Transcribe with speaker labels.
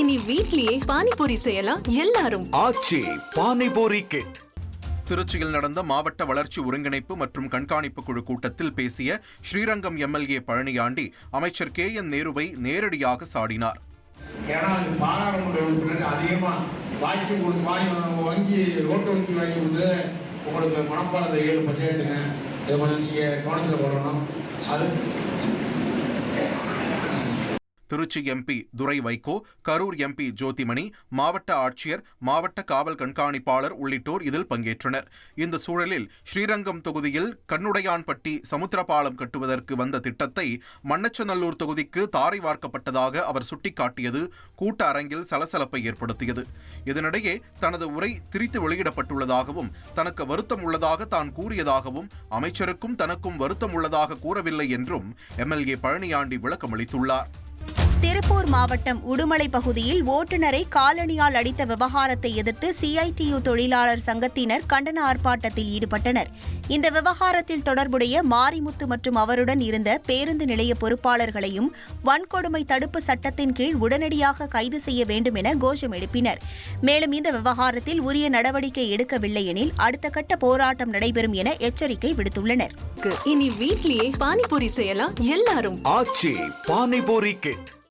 Speaker 1: இனி வீட்லயே பானிபூரி செய்யலாம் எல்லாரும்.
Speaker 2: ஆச்சி பானிபூரி கிட்
Speaker 3: திருச்சியில் நடந்த மாவட்ட வளர்ச்சி ஒருங்கிணைப்பு மற்றும் கண்காணிப்பு குழு கூட்டத்தில் பேசிய ஸ்ரீரங்கம் எம்எல்ஏ பழனியாண்டி அமைச்சர் கே என் நேருவை நேரடியாக சாடினார்.
Speaker 4: ஏன்னா அது பாராளுமன்ற உறுப்பினர் அதிகமாக வாங்கி கொடு வாங்கி வங்கி ஓட்டு வங்கி வாங்கி கொடுத்து உங்களுக்கு மனப்பாளத்தை ஏழு பஞ்சாயத்துங்க இதை கொஞ்சம் நீங்கள் கவனத்தில் போடணும் அது
Speaker 3: திருச்சி எம்பி துரை வைகோ கரூர் எம்பி ஜோதிமணி மாவட்ட ஆட்சியர் மாவட்ட காவல் கண்காணிப்பாளர் உள்ளிட்டோர் இதில் பங்கேற்றனர். இந்த சூழலில் ஸ்ரீரங்கம் தொகுதியில் கண்ணுடையான்பட்டி சமுத்திரபாலம் கட்டுவதற்கு வந்த திட்டத்தை மண்ணச்சநல்லூர் தொகுதிக்கு தாரை வார்க்கப்பட்டதாக அவர் சுட்டிக்காட்டியது கூட்ட அரங்கில் சலசலப்பை ஏற்படுத்தியது. இதனிடையே தனது உரை திரித்து வெளியிடப்பட்டுள்ளதாகவும் தனக்கு வருத்தம் உள்ளதாக தான் கூறியதாகவும் அமைச்சருக்கும் தனக்கும் வருத்தம் உள்ளதாக கூறவில்லை என்றும் எம்எல்ஏ பழனியாண்டி விளக்கமளித்துள்ளார்.
Speaker 5: திருப்பூர் மாவட்டம் உடுமலை பகுதியில் ஓட்டுநரை காலணியால் அடித்த விவகாரத்தை எதிர்த்து சிஐடியு தொழிலாளர் சங்கத்தினர் கண்டன ஆர்ப்பாட்டத்தில் ஈடுபட்டனர். இந்த விவகாரத்தில் தொடர்புடைய மாரிமுத்து மற்றும் அவருடன் இருந்த பேருந்து நிலைய பொறுப்பாளர்களையும் வன்கொடுமை தடுப்பு சட்டத்தின் கீழ் உடனடியாக கைது செய்ய வேண்டும் என கோஷம் எழுப்பினர். மேலும் இந்த விவகாரத்தில் உரிய நடவடிக்கை எடுக்கவில்லை எனில் அடுத்த கட்ட போராட்டம் நடைபெறும் என எச்சரிக்கை விடுத்துள்ளனர்.
Speaker 1: இனி வீட்லயே பானிபூரி செய்யலாம் எல்லாரும்.
Speaker 2: ஆச்சி பானிபூரி கிட்.